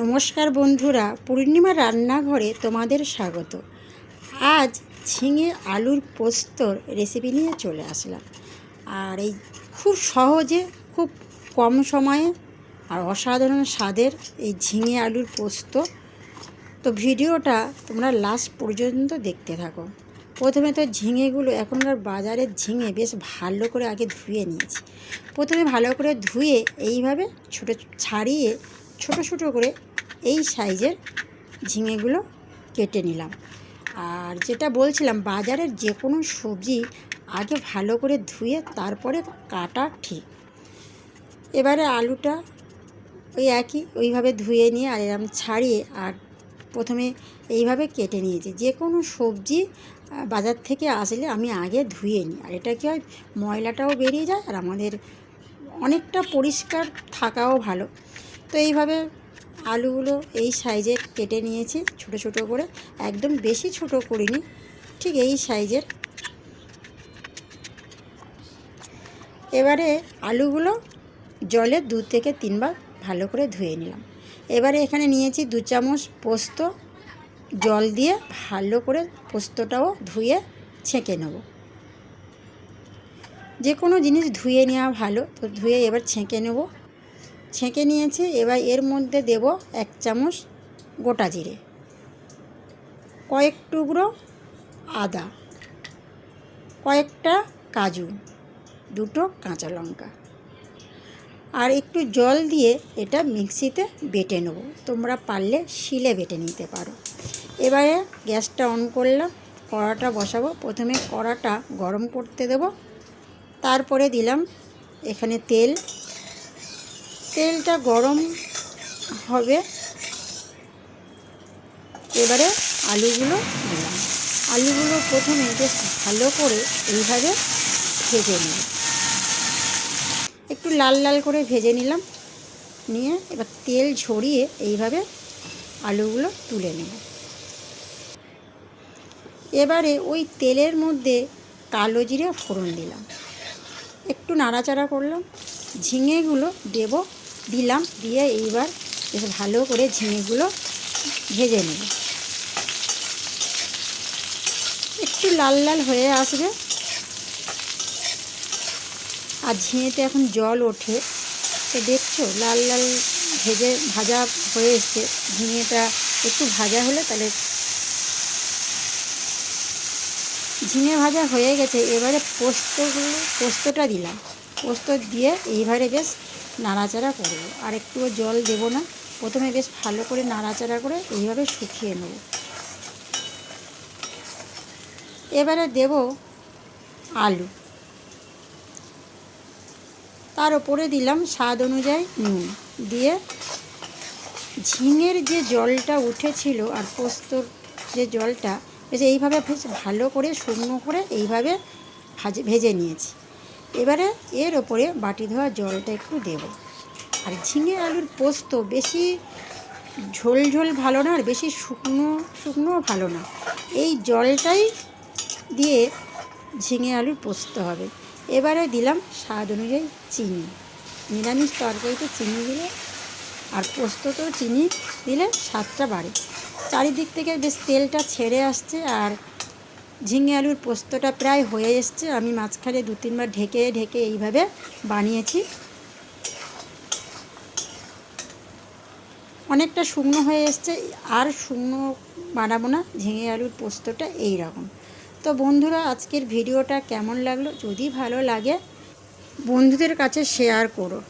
নমস্কার বন্ধুরা, পূর্ণিমা রান্নাঘরে তোমাদের স্বাগত। আজ ঝিঙে আলুর পোস্তর রেসিপি নিয়ে চলে আসলাম। আর এই খুব সহজে, খুব কম সময়ে আর অসাধারণ স্বাদের এই ঝিঙে আলুর পোস্ত। তো ভিডিওটা তোমরা লাস্ট পর্যন্ত দেখতে থাকো। প্রথমে তো ঝিঙেগুলো এখনকার বাজারের ঝিঙে বেশ ভালো করে আগে ধুয়ে নিয়েছি। প্রথমে ভালো করে ধুয়ে এইভাবে ছোটো, ছাড়িয়ে ছোট ছোট করে এই সাইজের ঝিঙেগুলো কেটে নিলাম। আর যেটা বলছিলাম, বাজারের যে কোনো সবজি আগে ভালো করে ধুয়ে তারপরে কাটা ঠিক। এবারে আলুটা ওই একই, ওইভাবে ধুয়ে নিয়ে আর এরম ছাড়িয়ে আর প্রথমে এইভাবে কেটে নিয়েছি। যে কোনো সবজি বাজার থেকে আসলে আমি আগে ধুয়ে নিই। আর এটা কি হয়, ময়লাটাও বেরিয়ে যায় আর আমাদের অনেকটা পরিষ্কার থাকাও ভালো। তো এইভাবে আলুগুলো এই সাইজে কেটে নিয়েছি, ছোট ছোট করে। একদম বেশি ছোট করিনি, ঠিক এই সাইজের। এবারে আলুগুলো জলে দু থেকে তিনবার ভালো করে ধুয়ে নিলাম। এবারে এখানে নিয়েছি দু চামচ পোস্ত, জল দিয়ে ভালো করে পোস্তটাও ধুয়ে ছেঁকে নেব। যে কোনো জিনিস ধুয়ে নেওয়া ভালো, তো ধুয়ে এবার ছেঁকে নেব। ছেঁকে নিয়েছি, এবার এর মধ্যে দেব এক চামচ গোটা জিরে, কয়েক টুকরো আদা, কয়েকটা কাজু, দুটো কাঁচা লঙ্কা আর একটু জল দিয়ে এটা মিক্সিতে বেটে নেব। তোমরা পারলে শিলে বেটে নিতে পারো। এবারে গ্যাসটা অন করলাম, কড়াটা বসাবো। প্রথমে কড়াটা গরম করতে দেব, তারপরে দিলাম এখানে তেল তেলটা গরম হবে। এবারে আলুগুলো দিলাম। আলুগুলো প্রথমে বেশ ভালো করে এইভাবে ভেজে নিই একটু লাল লাল করে ভেজে নিলাম। নিয়ে এবার তেল ঝরিয়ে এইভাবে আলুগুলো তুলে নেব। এবারে ওই তেলের মধ্যে কালো জিরে ফোড়ন দিলাম। একটু নাড়াচাড়া করলাম। ঝিঙেগুলো দেব দিলাম, দিয়ে এইবার ভালো করে ঝিঙেগুলো ভেজে নেব। একটু লাল লাল হয়ে আসবে। আর ঝিঙেতে এখন জল ওঠে। তো দেখছ, লাল লাল ভেজে ভাজা হয়ে এসছে। ঝিঙেটা একটু ভাজা হলে তাহলে ঝিঙে ভাজা হয়ে গেছে। এবারে পোস্তগুলো, পোস্তটা দিলাম। পোস্ত দিয়ে এইভাবে বেশ নাড়াচাড়া করব। আর একটুও জল দেবো না। প্রথমে বেশ ভালো করে নাড়াচাড়া করে এইভাবে শুকিয়ে নেব। এবারে দেব আলু। তার ওপরে দিলাম স্বাদ অনুযায়ী নুন। দিয়ে ঝিঙের যে জলটা উঠেছিল আর পোস্তর যে জলটা, বেশ এইভাবে বেশ ভালো করে শুকনো করে এইভাবে ভাজে, ভেজে নিয়েছি। এবারে এর ওপরে বাটি ধোয়া জলটা একটু দেব। আর ঝিঙে আলুর পোস্ত বেশি ঝোল ঝোল ভালো না, আর বেশি শুকনো শুকনোও ভালো না। এই জলটাই দিয়ে ঝিঙে আলুর পোস্ত হবে। এবারে দিলাম স্বাদ অনুযায়ী চিনি। নিরামিষ তরকারিতে চিনি দিলে আর পোস্ত তো চিনি দিলে স্বাদটা বাড়ে। চারিদিক থেকে বেশ তেলটা ছেড়ে আসছে আর ঝিঙে আলুর পোস্তটা প্রায় হয়ে এসছে। আমি মাঝখানে দু তিনবার ঢেকে ঢেকে এইভাবে বানিয়েছি। অনেকটা শুকনো হয়ে এসছে। আর শুকনো বানাবো না, ঝিঙে আলুর পোস্তটা এই রকম তো বন্ধুরা, আজকের ভিডিওটা কেমন লাগল? যদি ভালো লাগে, বন্ধুদের কাছে শেয়ার করো।